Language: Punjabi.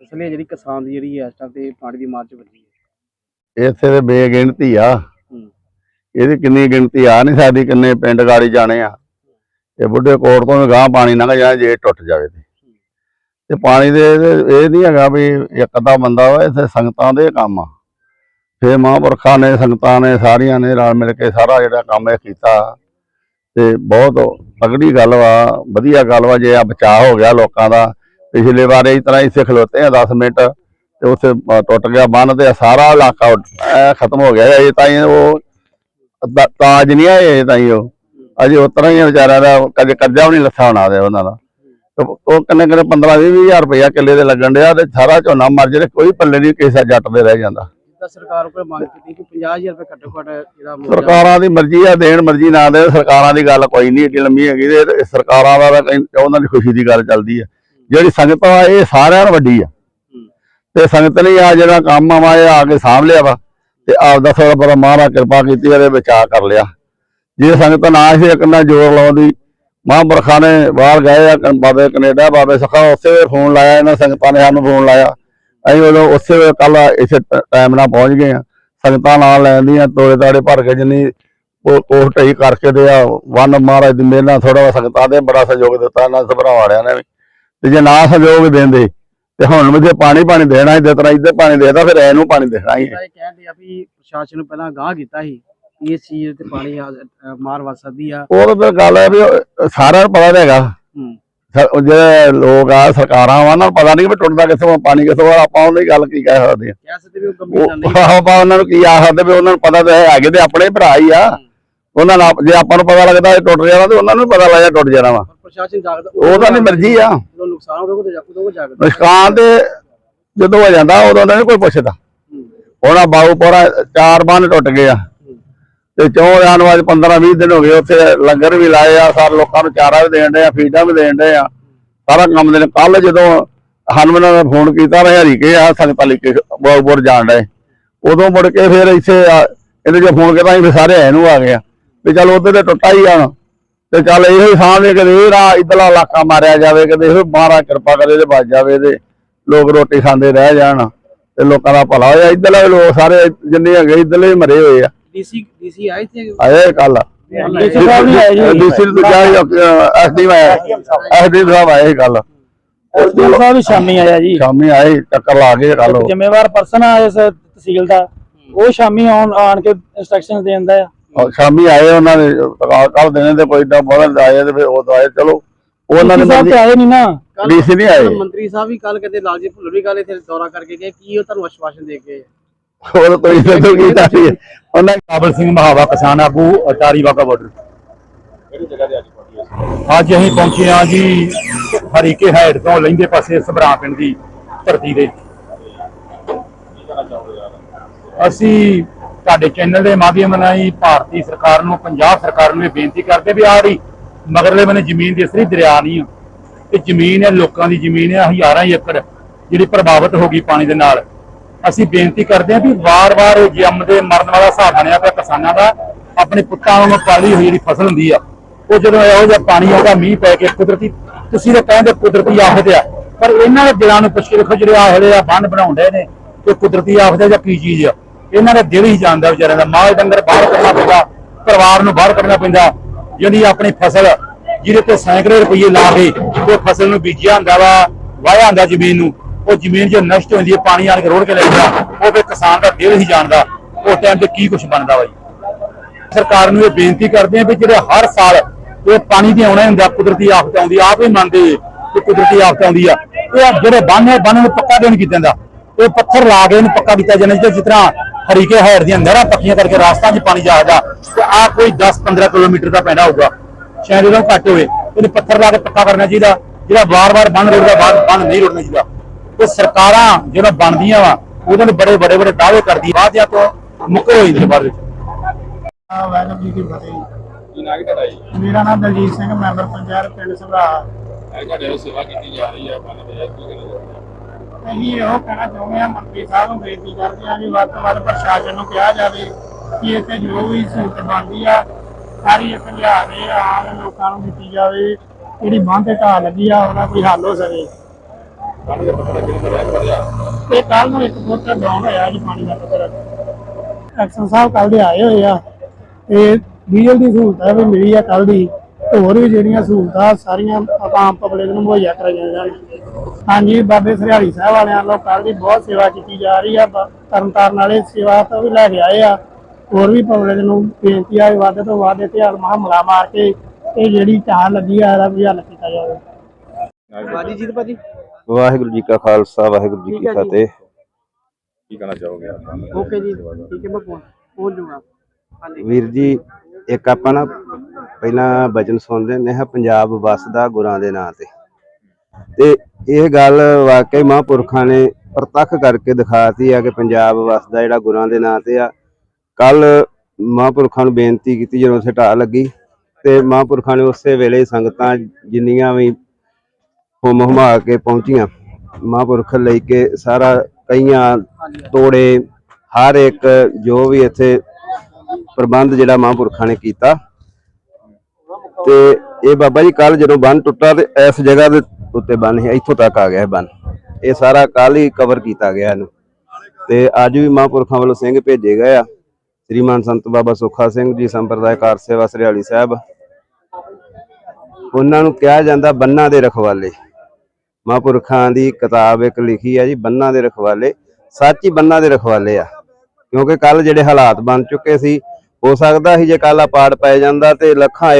ਇਸ ਲਈ ਜਿਹੜੀ ਕਿਸਾਨ ਦੀ ਜਿਹੜੀ ਇਸ ਟਾਈਮ ਤੇ ਪਾਣੀ ਦੀ ਮਾਰ ਚ ਵੱਜੀ ਹੈ ਇੱਥੇ ਤੇ ਬੇਗਿਣਤੀ ਆ। ਇਹਦੀ ਕਿੰਨੀ ਗਿਣਤੀ ਆ ਨਹੀਂ ਸਕਦੀ ਕਿੰਨੇ ਪਿੰਡ ਗਾੜੀ ਜਾਣੇ ਆ। ਤੇ ਬੁੱਢੇ ਕੋਟ ਤੋਂ ਵੀ ਗਾਂ ਪਾਣੀ ਲੰਘ ਜਾਏ ਜੇ ਟੁੱਟ ਜਾਵੇ ਤੇ। ਤੇ ਪਾਣੀ ਦੇ ਇਹ ਨਹੀਂ ਹੈਗਾ ਵੀ ਇੱਕ ਅੱਧਾ ਬੰਦਾ ਵਾ, ਇੱਥੇ ਸੰਗਤਾਂ ਦੇ ਕੰਮ ਆ। ਫੇ ਮਹਾਂਪੁਰਖਾਂ ਨੇ, ਸੰਗਤਾਂ ਨੇ, ਸਾਰੀਆਂ ਨੇ ਰਲ ਮਿਲ ਕੇ ਸਾਰਾ ਜਿਹੜਾ ਕੰਮ ਇਹ ਕੀਤਾ। ਤੇ ਬਹੁਤ ਤਗੜੀ ਗੱਲ ਵਾ, ਵਧੀਆ ਗੱਲ ਵਾ, ਜੇ ਆ ਬਚਾਅ ਹੋ ਗਿਆ ਲੋਕਾਂ ਦਾ। ਪਿਛਲੇ ਵਾਰ ਇਸ ਤਰ੍ਹਾਂ ਇੱਥੇ ਖਲੋਤੇ ਆ 10 ਮਿੰਟ, ਤੇ ਉੱਥੇ ਟੁੱਟ ਗਿਆ ਬੰਨ ਤੇ ਸਾਰਾ ਇਲਾਕਾ ਖਤਮ ਹੋ ਗਿਆ। ਇਹ ਤਾਂ ਉਹ ਤਾ- ਤਾਜ ਨਹੀਂ ਆਏ ਤਾਂ ਹੀ ਉਹ। ਅਜੇ ਉਤਰਾ ਹੀ ਆ ਵਿਚਾਰਿਆਂ ਦਾ ਕਦੇ ਕਰਜ਼ਾ ਵੀ ਨਹੀਂ ਲੱਥਾ ਹੋਣਾ ਦੇ ਉਹਨਾਂ ਦਾ। ਤੇ ਉਹ ਕਿੰਨੇ ਕਿੰਨੇ 15 20 ਹਜ਼ਾਰ ਰੁਪਇਆ ਕਿੱਲੇ ਦੇ ਲੱਗਣ ਡਿਆ ਤੇ ਸਾਰਾ ਝੋਨਾ ਮਰ ਜੇ ਕੋਈ ਪੱਲੇ ਨਹੀਂ ਕਿਸੇ ਜੱਟ ਦੇ ਰਹਿ ਜਾਂਦਾ। ਜਿੱਦਾਂ ਸਰਕਾਰ ਕੋਲ ਮੰਗ ਕੀਤੀ ਕਿ 50000 ਰੁਪਏ ਘੱਟੋ ਘੱਟ ਜਿਹੜਾ ਮੁਆਵਜ਼ਾ- ਸਰਕਾਰਾਂ ਦੀ ਮਰਜ਼ੀ ਆ ਦੇਣ ਮਰਜ਼ੀ ਨਾ ਦੇਣ ਸਰਕਾਰਾਂ ਦੀ ਗੱਲ ਕੋਈ ਨਹੀਂ ਏਡੀ ਲੰਮੀ ਹੈਗੀ ਤੇ ਇਹ ਸਰਕਾਰਾਂ ਦਾ ਤਾਂ ਕਹਿੰ- ਉਹਨਾਂ ਦੀ ਖੁਸ਼ੀ ਦੀ ਗੱਲ ਚੱਲਦੀ ਹੈ ਜਿਹੜੀ ਸੰਗਤ ਆ ਇਹ ਸਾਰਿਆਂ ਨਾਲੋਂ ਵੱਡੀ ਆ। ਤੇ ਸੰਗਤ ਨੇ ਆ ਜਿਹੜਾ ਕੰਮ ਆ ਵਾ ਇਹ ਆ ਕੇ ਸਾਂਭ ਲਿਆ ਵਾ। ਤੇ ਆਪਦਾ ਥੋੜਾ ਬੜਾ ਮਹਾਰਾਜ ਕਿਰਪਾ ਕੀਤੀ ਇਹਦੇ ਬਚਾਅ ਕਰ ਲਿਆ। ਜੇ ਸੰਗਤ ਨਾ ਸੀ, ਇੱਕ ਨਾ ਜ਼ੋਰ ਲਾਉਂਦੀ ਮਹਾਂਪੁਰਖਾਂ ਨੇ ਬਾਹਰ ਗਏ ਆ ਬਾਬੇ ਕੈਨੇਡਾ, ਬਾਬੇ ਸਖਾ ਉਸੇ ਵੇਲੇ ਫੋਨ ਲਾਇਆ, ਇਹਨਾਂ ਸੰਗਤਾਂ ਨੇ ਸਾਨੂੰ ਫੋਨ ਲਾਇਆ। ਅਸੀਂ ਉਦੋਂ ਉਸੇ ਵੇਲੇ ਕੱਲ ਇਸੇ ਟਾਈਮ ਨਾਲ ਪਹੁੰਚ ਗਏ ਆ। ਸੰਗਤਾਂ ਨਾਲ ਲੈਂਦੀਆਂ ਤੋੜੇ ਤਾੜੇ ਭਰ ਕੇ ਜਿੰਨੀ ਉਹ ਕੋਹ ਢਈ ਕਰਕੇ ਤੇ ਆ, ਵਨ ਮਹਾਰਾਜ ਦੀ ਮਿਹਰ ਨਾਲ ਥੋੜਾ ਸੰਗਤਾਂ ਦੇ ਬੜਾ ਸਹਿਯੋਗ ਦਿੱਤਾ, ਇਹਨਾਂ ਸਭਰਾ ਵਾਲਿਆਂ ਨੇ ਵੀ। ਤੇ ਜੇ ਨਾ ਸਹਿਯੋਗ ਦਿੰਦੇ ਤੇ ਹੁਣ ਵੀ ਜੇ ਪਾਣੀ ਪਾਣੀ ਦੇਣਾ ਹੀ ਤਰ੍ਹਾਂ ਇੱਧਰ ਪਾਣੀ ਦੇਦਾ ਫਿਰ ਐ ਨੂੰ ਪਾਣੀ ਦੇਣਾ ਹੀ ਹੈ। ਇਹ ਕਹਿੰਦੇ ਆ ਵੀ ਪ੍ਰਸ਼ਾਸਨ ਨੂੰ ਪਹਿਲਾਂ ਗਾਹ ਕੀਤਾ ਸੀ ਕਿ ਇਸ ਚੀਜ਼ ਤੇ ਪਾਣੀ ਆ- ਅ, ਮਾਰ ਵੱਜ ਸਕਦੀ ਆ। ਉਹ ਤਾਂ ਫਿਰ ਗੱਲ ਹੈ ਵੀ ਉਹ ਸਾਰਿਆਂ ਨੂੰ ਪਤਾ ਤਾਂ ਹੈਗਾ। ਹੂੰ। ਸਰ- ਉਹ ਜਿਹੜੇ ਲੋਕ ਆ ਸਰਕਾਰਾਂ ਵਾ ਉਹਨਾਂ ਨੂੰ ਪਤਾ ਨਹੀਂ ਵੀ ਟੁੱਟਦਾ ਕਿੱਥੋਂ ਆ, ਪਾਣੀ ਕਿੱਥੋਂ ਆ ਆਪਾਂ ਉਹਦੀ ਗੱਲ ਕੀ ਕਹਿ ਸਕਦੇ ਆ। ਕਹਿ ਸਕਦੇ ਵੀ ਉਹ ਗੰਭੀਰ ਨਹੀਂ। ਉਹ ਆਪਾਂ ਉਹਨਾਂ ਨੂੰ ਕੀ ਆਖ ਸਕਦੇ ਵੀ ਉਹਨਾਂ ਨੂੰ ਪਤਾ ਤਾਂ ਹੈ ਹੈਗੇ ਤੇ ਆਪਣੇ ਭਰਾ ਹੀ ਆ। ਉਹਨਾਂ ਨਾਲ ਜੇ ਆਪਾਂ ਨੂੰ ਪਤਾ ਲੱਗਦਾ ਇਹ ਟੁੱਟ ਜਾਣਾ ਤੇ ਉਹਨਾਂ ਨੂੰ ਵੀ ਪਤਾ ਲੱਗਦਾ ਟੁੱਟ ਜਾਣਾ ਵਾ। ਪਰ ਪ੍ਰਸ਼ਾਸਨ ਜਾਗਦਾ ਉਹ ਤਾਂ ਨਹੀਂ ਮਰਜ਼ੀ ਆ। ਜਦੋਂ ਨੁਕਸਾਨ ਹੋਵੇ ਜਾਗਦਾ ਤੇ ਜਦੋਂ ਹੋ ਜਾਂਦਾ ਉਦੋਂ ਨਹੀਂ ਕੋਈ ਪੁੱਛਦਾ। ਹੁਣ ਆਹ ਬਾਊਪੁਰਾ ਚਾਰ ਬੰਨ ਟੁੱਟ ਗਏ ਆ। ਤੇ ਚੌਂ ਜਾਨਵਾਜ 15 20 ਦਿਨ ਹੋ ਗਏ ਉੱਥੇ ਲੰਗਰ ਵੀ ਲਾਏ ਆ ਸਾਰੇ ਲੋਕਾਂ ਨੂੰ ਚਾਰਾ ਵੀ ਦੇਣ ਦੇ ਆ ਫੀਡਾਂ ਵੀ ਦੇਣ ਦੇ ਆ। ਸਾਰਾ ਕੰਮ ਦੇ ਕੱਲ ਜਦੋਂ ਹਨੂਮਨ ਨੇ ਫੋਨ ਕੀਤਾ ਮੈਂ ਹਰੀਕੇ ਆ ਸੰਗਤਾਂ ਲਿਖੇ ਬਾਊਪੁਰ ਜਾਣ ਡਏ। ਉਦੋਂ ਮੁੜ ਕੇ ਫਿਰ ਇੱਥੇ ਆ- ਇਹਨੇ ਜੇ ਫੋਨ ਕੀਤਾ ਅਸੀਂ ਸਾਰੇ ਐ ਨੂੰ ਆ ਗਏ ਆ। ਵੀ ਚੱਲ ਉੱਧਰ ਤੇ ਟੁੱਟਾ ਹੀ ਜਾਣਾ ਤੇ ਚੱਲ ਇਹੋ ਹੀ ਸਾਹਮਣੇ ਕਦੇ ਇਹ ਰਾ ਇਧਰਲਾ ਇਲਾਕਾ ਮਾਰਿਆ ਜਾਵੇ ਕਦੇ ਇਹੋ ਮਹਾਰਾਜ ਕਿਰਪਾ ਕਰੇ ਤੇ ਬਚ ਜਾਵੇ ਤੇ ਲੋਕ ਰੋਟੀ ਖਾਂਦੇ ਰਹਿ ਜਾਣ ਤੇ ਲੋਕਾਂ ਦਾ ਭਲਾ ਹੋਇਆ। ਇਧਰਲੇ ਲੋਕ ਸਾਰੇ ਜਿੰਨੇ ਹੈਗੇ ਇਧਰਲੇ ਮਰੇ ਹੋਏ ਆ। ਡੀਸੀ ਡੀਸੀ ਆਏ ਸੀ ਆਏ ਕੱਲ ਡੀਸੀ ਸਾਹਿਬ ਨਹੀਂ ਆਏ ਜੀ। ਡੀਸੀ ਨੂੰ ਜਾ ਐਸਡੀ ਆਇਆ ਐਸਡੀ ਸਾਹਿਬ ਆਏ ਕੱਲ ਐਸਡੀਐਮ ਸਾਹਿਬ ਵੀ ਸ਼ਾਮੀ ਆਇਆ ਜੀ। ਸ਼ਾਮੀ ਆਏ ਚੱਕਰ ਲਾ ਕੇ ਕੱਲ ਜ਼ਿੰਮੇਵਾਰ ਪਰਸਨ ਆ ਇਸ ਤਹਿਸੀਲ ਦਾ। ਉਹ ਸ਼ਾਮੀ ਆਉਣ ਆਣ ਕੇ ਇੰਸਟਰਕਸ਼ਨ ਦਿੰਦਾ ਆ। ਸ਼ਾਮੀ ਆਏ ਉਹਨਾਂ ਨੇ ਕੱਲ ਦਿਨੇ ਤੇ ਕੋਈ ਡਾ ਬੋਲਣ ਆਏ ਤੇ ਫਿਰ ਉਹ ਆਏ ਚਲੋ ਉਹਨਾਂ ਨੇ ਸਾਹਿਬ ਤੇ ਆਏ ਨਹੀਂ ਨਾ। ਡੀਸੀ ਨਹੀਂ ਆਏ। ਮੰਤਰੀ ਸਾਹਿਬ ਵੀ ਕੱਲ ਕਹਿੰਦੇ ਲਾਲਜੀ ਭੁੱਲਰ ਵੀ ਕੱਲ ਇੱਥੇ ਦੌਰਾ ਕਰਕੇ ਗਏ ਕੀ ਉਹ ਤੁਹਾਨੂੰ ਆਸ਼ਵਾਸਨ ਦੇ ਕੇ ਗਏ? ਹੋਰ ਕੋਈ ਜਦੋਂ ਕੀਤਾ ਸੀ ਉਹਨਾਂ ਕਾਬਲ ਸਿੰਘ ਮਹਾਵਾ ਕਿਸਾਨ ਆਗੂ ਅਟਾਰੀ ਵਾਗਾ ਬਾਰਡਰ ਅੱਜ ਅਸੀਂ ਪਹੁੰਚੇ ਹਾਂ ਜੀ ਹਰੀਕੇ ਹੈਡ ਤੋਂ ਲਹਿੰਦੇ ਪਾਸੇ ਸਭਰਾ ਪਿੰਡ ਦੀ ਧਰਤੀ ਦੇ ਅਸੀਂ ਤੁਹਾਡੇ ਚੈਨਲ ਦੇ ਮਾਧਿਅਮ ਰਾਹੀਂ ਭਾਰਤੀ ਸਰਕਾਰ ਨੂੰ, ਪੰਜਾਬ ਸਰਕਾਰ ਨੂੰ ਇਹ ਬੇਨਤੀ ਕਰਦੇ ਵੀ ਆ ਰਹੀ ਮਗਰਲੇ ਬੰਨੇ ਜ਼ਮੀਨ ਦੀ ਅਸਲੀ ਦਰਿਆ ਨਹੀਂ ਆ। ਇਹ ਜ਼ਮੀਨ ਹੈ ਲੋਕਾਂ ਦੀ ਜ਼ਮੀਨ ਹੈ ਹਜ਼ਾਰਾਂ ਏਕੜ ਜਿਹੜੀ ਪ੍ਰਭਾਵਿਤ ਹੋ ਗਈ ਪਾਣੀ ਦੇ ਨਾਲ। ਅਸੀਂ ਬੇਨਤੀ ਕਰਦੇ ਹਾਂ ਵੀ ਵਾਰ-ਵਾਰ ਇਹ ਜੰਮ ਦੇ ਮਰਨ ਵਾਲਾ ਹਿਸਾਬ ਬਣਿਆ ਪਿਆ ਕਿਸਾਨਾਂ ਦਾ, ਆਪਣੇ ਪੁੱਤਾਂ ਵਾਂਗ ਪਾਲੀ ਹੋਈ ਜਿਹੜੀ ਫਸਲ ਹੁੰਦੀ ਆ, ਉਹ ਜਦੋਂ ਇਹੋ ਜਿਹਾ ਪਾਣੀ ਆਉਂਦਾ, ਮੀਂਹ ਪੈ ਕੇ ਕੁਦਰਤੀ, ਤੁਸੀਂ ਤਾਂ ਕਹਿੰਦੇ ਕੁਦਰਤੀ ਆਫਤ ਆ, ਪਰ ਇਹਨਾਂ ਦੇ ਦਿਲਾਂ ਨੂੰ ਪੁੱਛ ਕੇ ਦੇਖੋ ਜਿਹੜੇ ਆ ਹਲੇ ਆ ਬੰਨ ਬਣਾਉਂਦੇ ਨੇ ਕਿ ਕੁਦਰਤੀ ਆਫਤ ਆ ਜਾਂ ਕੀ ਚੀਜ਼ ਆ। ਇਹਨਾਂ ਦਾ ਦਿਲ ਹੀ ਜਾਣਦਾ ਵਿਚਾਰਿਆਂ ਦਾ। ਮਾਲ ਡੰਗਰ ਬਾਹਰ ਕੱਢਣਾ ਪੈਂਦਾ, ਪਰਿਵਾਰ ਨੂੰ ਬਾਹਰ ਕੱਢਣਾ ਪੈਂਦਾ। ਜਿਹੜੀ ਆਪਣੀ ਫਸਲ ਜਿਹਦੇ ਤੇ ਸੈਂਕੜੇ ਰੁਪਏ ਲਾ ਕੇ ਉਹ ਫਸਲ ਨੂੰ ਬੀਜਿਆ ਹੁੰਦਾ ਵਾ, ਵਾਹਿਆ ਹੁੰਦਾ ਜ਼ਮੀਨ ਨੂੰ। ਉਹ ਜ਼ਮੀਨ ਜੇ ਨਸ਼ਟ ਹੁੰਦੀ ਹੈ, ਪਾਣੀ ਆਣ ਕੇ ਰੋੜ ਕੇ ਲੈ ਜਾਂਦਾ, ਉਹ ਫਿਰ ਕਿਸਾਨ ਦਾ ਦਿਲ ਹੀ ਜਾਣਦਾ, ਉਸ ਟਾਈਮ ਤੇ ਕੀ ਕੁਝ ਬਣਦਾ ਵਾ ਸਰਕਾਰ ਨੂੰ ਇਹ ਬੇਨਤੀ ਕਰਦੇ ਆ ਵੀ ਜਿਹੜੇ ਹਰ ਸਾਲ ਇਹ ਪਾਣੀ ਦੀ ਆਉਣਾ ਹੁੰਦਾ, ਕੁਦਰਤੀ ਆਫਤ ਆਉਂਦੀ ਆਪ ਹੀ ਮੰਨਦੇ ਕਿ ਕੁਦਰਤੀ ਆਫਤ ਆਉਂਦੀ ਆ। ਇਹ ਜਿਹੜੇ ਬੰਨ ਹੈ ਬੰਨ ਨੂੰ ਪੱਕਾ ਦੇਣ ਕੀਤਾ ਜਾਂਦਾ ਇਹ ਪੱਥਰ ਲਾ ਕੇ ਇਹਨੂੰ ਪੱਕਾ ਕੀਤਾ ਜਾਂਦਾ ਜਿਸ ਤਰ੍ਹਾਂ ਹਰੀਕੇ ਹੈੜ ਦੀਆਂ ਨਹਿਰਾਂ ਪੱਕੀਆਂ ਕਰਕੇ ਰਾਸਤਾ 'ਚ ਪਾਣੀ ਜਾਂਦਾ ਤੇ ਆ ਕੋਈ 10-15 ਕਿਲੋਮੀਟਰ ਦਾ ਪੈਂਦਾ ਹੋਊਗਾ। ਸ਼ਾਇਦ ਇਹਦਾ ਘੱਟ ਹੋਵੇ। ਇਹਨੂੰ ਪੱਥਰ ਲਾ ਕੇ ਪੱਕਾ ਕਰਨਾ ਚਾਹੀਦਾ। ਜਿਹੜਾ ਵਾਰ-ਵਾਰ ਬੰਨ ਰੋੜਦਾ ਬਾਅਦ ਬੰਨ ਨਹੀਂ ਰੋੜਨਾ ਚਾਹੀਦਾ। ਤੇ ਸਰਕਾਰਾਂ ਜਿਹੜਾ ਬਣਦੀਆਂ ਵਾ ਉਹਨਾਂ ਨੇ ਬੜੇ ਬੜੇ ਬੜੇ ਦਾਅਵੇ ਕਰਦੀ। ਵਾਅਦਿਆਂ ਤੋਂ ਮੁੱਕਰ ਹੋਈ ਨੇ ਬਾਅਦ ਵਿੱਚ। ਵਾਹਿਗੁਰੂ ਜੀ ਕੀ ਫਤਿਹ। ਕੀ ਨਾਮ ਤੁਹਾਡਾ ਜੀ? ਮੇਰਾ ਨਾਮ ਦਲਜੀਤ ਸਿੰਘ ਮੈਂਬਰ ਪੰਚਾਇਤ ਪਿੰਡ ਸਭਰਾ। ਤੁਹਾਡੇ ਸੇਵਾ ਕੀਤੀ ਜਾ ਰਹੀ ਹੈ? ਅਸੀਂ ਇਹੋ ਕਹਿਣਾ ਚਾਹੁੰਦੇ ਹਾਂ ਮੰਤਰੀ ਸਾਹਿਬ ਨੂੰ ਬੇਨਤੀ ਕਰਦੇ ਹਾਂ ਕਿ ਵੱਧ ਤੋਂ ਵੱਧ ਪ੍ਰਸ਼ਾਸਨ ਨੂੰ ਕਿਹਾ ਜਾਵੇ ਕਿ ਇੱਥੇ ਜੋ ਵੀ ਸਹੂਲਤ ਬਣਦੀ ਆ, ਸਾਰੀ ਇੱਕ ਲਿਆ ਕੇ ਆਮ ਲੋਕਾਂ ਨੂੰ ਦਿੱਤੀ ਜਾਵੇ। ਜਿਹੜੀ ਬੰਦ ਤੇ ਢਾਹ ਲੱਗੀ ਆ, ਉਹਦਾ ਕੋਈ ਹੱਲ ਹੋ ਸਕੇ। ਤੇ ਕੱਲ ਨੂੰ ਇੱਕ ਫੁੱਟ ਡਾਊਨ ਹੋਇਆ ਜੀ, ਪਾਣੀ ਦਾ ਪੱਧਰ। ਐਕਸ਼ਨ ਸਾਹਿਬ ਕੱਲ ਦੇ ਆਏ ਹੋਏ ਆ, ਤੇ ਡੀਜ਼ਲ ਦੀ ਸਹੂਲਤ ਵੀ ਮਿਲੀ ਆ ਕੱਲ ਦੀ। ਤੇ ਹੋਰ ਵੀ ਜਿਹੜੀਆਂ ਸਹੂਲਤਾਂ ਸਾਰੀਆਂ ਆਪਾਂ ਆਮ ਪਬਲਿਕ ਨੂੰ ਮੁਹੱਈਆ ਕਰਾਈਆਂ ਜਾਣ। ਹਾਂਜੀ ਬਾਬੇ ਸਰਿਆਲੀ ਸਾਹਿਬ ਵਾਲਿਆਂ ਵੱਲੋਂ ਕੱਲ ਦੀ ਬਹੁਤ ਸੇਵਾ ਕੀਤੀ ਜਾ ਰਹੀ ਆ ਤਰਨਤਾਰਨ ਵਾਲੇ ਸੇਵਾ ਤੋਂ ਵੀ ਲੈ ਕੇ ਆਏ ਆ। ਹੋਰ ਵੀ ਪਬਲਿਕ ਨੂੰ ਬੇਨਤੀ ਆ ਵੱਧ ਤੋਂ ਵੱਧ ਇਤਿਹਾਸ ਮਹਮਲਾ ਮਾਰ ਕੇ ਇਹ ਜਿਹੜੀ ਢਾਹ ਲੱਗੀ ਆ ਇਹਦਾ ਵੀ ਹੱਲ ਕੀਤਾ ਜਾਵੇ। ਬਾਜੀ ਜੀਤ ਭਾਜੀ ਵਾਹਿਗੁਰੂ ਜੀ ਕਾ ਖਾਲਸਾ ਵਾਹਿਗੁਰੂ ਜੀ ਕੀ। ਫਤਿਹ। ਕੀ ਕਹਿਣਾ ਚਾਹੋਗੇ? ਓਕੇ ਜੀ ਠੀਕ ਹੈ ਮੈਂ ਪਹੁੰਚ ਜਾਊਗਾ। ਹਾਂਜੀ। ਵੀਰ ਜੀ ਇੱਕ ਆਪਾਂ ਨਾ ਪਹਿਲਾਂ ਬਚਨ ਸੁਣਦੇ ਨੇ ਹਾਂ, ਪੰਜਾਬ ਵਸਦਾ ਗੁਰਾਂ ਦੇ ਨਾਂ ਤੇ। ਤੇ ਇਹ ਗੱਲ ਵਾਕਈ ਮਹਾਂਪੁਰਖਾਂ ਨੇ ਪ੍ਰਤੱਖ ਕਰਕੇ ਦਿਖਾਤੀ ਆ ਕਿ ਪੰਜਾਬ ਵਸਦਾ ਜਿਹੜਾ ਗੁਰਾਂ ਦੇ ਨਾਂ ਤੇ ਆ। ਕੱਲ ਮਹਾਂਪੁਰਖਾਂ ਨੂੰ ਬੇਨਤੀ ਕੀਤੀ, ਜਦੋਂ ਉੱਥੇ ਢਾਹ ਲੱਗੀ, ਤੇ ਮਹਾਂਪੁਰਖਾਂ ਨੇ ਉਸੇ ਵੇਲੇ ਸੰਗਤਾਂ ਜਿੰਨੀਆਂ ਵੀ ਹੁਮ ਹੁਮਾ ਕੇ ਪਹੁੰਚੀਆਂ, ਮਹਾਂਪੁਰਖ ਲੈ ਕੇ ਸਾਰਾ ਕਈਆਂ ਤੋੜੇ, ਹਰ ਇੱਕ ਜੋ ਵੀ ਇੱਥੇ ਪ੍ਰਬੰਧ ਜਿਹੜਾ ਮਹਾਂਪੁਰਖਾਂ ਨੇ ਕੀਤਾ ਤੇ ਇਹ ਬਾਬਾ ਜੀ ਕੱਲ ਜਦੋਂ ਬੰਨ ਟੁੱਟਾ ਤੇ ਇਸ ਜਗ੍ਹਾ ਦੇ ਉੱਤੇ ਬੰਨ ਸੀ, ਇੱਥੋਂ ਤੱਕ ਆ ਗਿਆ ਇਹ ਬੰਨ। ਇਹ ਸਾਰਾ ਕੱਲ ਹੀ ਕਵਰ ਕੀਤਾ ਗਿਆ ਇਹਨੂੰ। ਤੇ ਅੱਜ ਵੀ ਮਹਾਂਪੁਰਖਾਂ ਵੱਲੋਂ ਸਿੰਘ ਭੇਜੇ ਗਏ ਆ। ਸ੍ਰੀਮਾਨ ਸੰਤ ਬਾਬਾ ਸੁੱਖਾ ਸਿੰਘ ਜੀ ਸੰਪਰਦਾਇ ਸੇਵਾ ਸਰਿਆਲੀ ਸਾਹਿਬ। ਉਹਨਾਂ ਨੂੰ ਕਿਹਾ ਜਾਂਦਾ ਬੰਨਾਂ ਦੇ ਰਖਵਾਲੇ। ਮਹਾਂਪੁਰਖਾਂ ਦੀ ਕਿਤਾਬ ਇੱਕ ਲਿਖੀ ਆ ਜੀ, ਬੰਨਾਂ ਦੇ ਰਖਵਾਲੇ। ਸੱਚ ਹੀ ਬੰਨਾਂ ਦੇ ਰਖਵਾਲੇ ਆ। ਕਿਉਂਕਿ ਕੱਲ ਜਿਹੜੇ ਹਾਲਾਤ ਬਣ ਚੁੱਕੇ ਸੀ, ਹੋ ਸਕਦਾ ਸੀ ਜੇ ਕੱਲ ਆ ਪਾੜ ਪੈ ਜਾਂਦਾ ਤੇ ਲੱਖਾਂ